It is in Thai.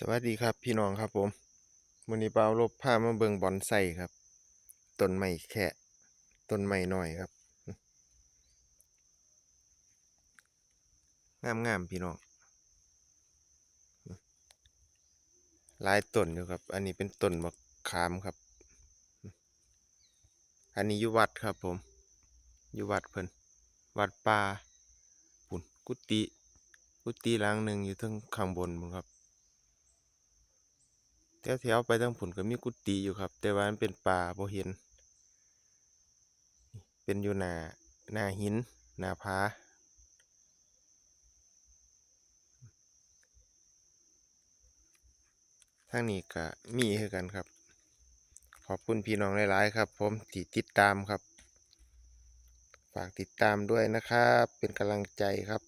สวัสดีครับพี่น้องครับผมมื้อนี้เปาลบพามาเบิงบอนไซครับต้นไม้แค่ต้นไม้น้อยครับงามๆพี่น้องหลายต้นอยู่ครับ อันนี้เป็นต้นมะขามครับ อันนี้อยู่วัดครับผมอยู่วัดเพิ่นวัดป่าปุ่นกุฏิกุฏิหลังหนึ่งอยู่ทั้งข้างบนพุ่นครับ แถวๆไปทางผุนก็มีกุฏิอยู่ครับ แต่ว่ามันเป็นป่าบ่เห็น เป็นอยู่หน้าหน้าหินหน้าผาทางนี้ก็มีคือกันครับ ขอบคุณพี่น้องหลาย ๆ ครับ ผมที่ติดตามครับ ฝากติดตามด้วยนะครับ เป็นกำลังใจครับ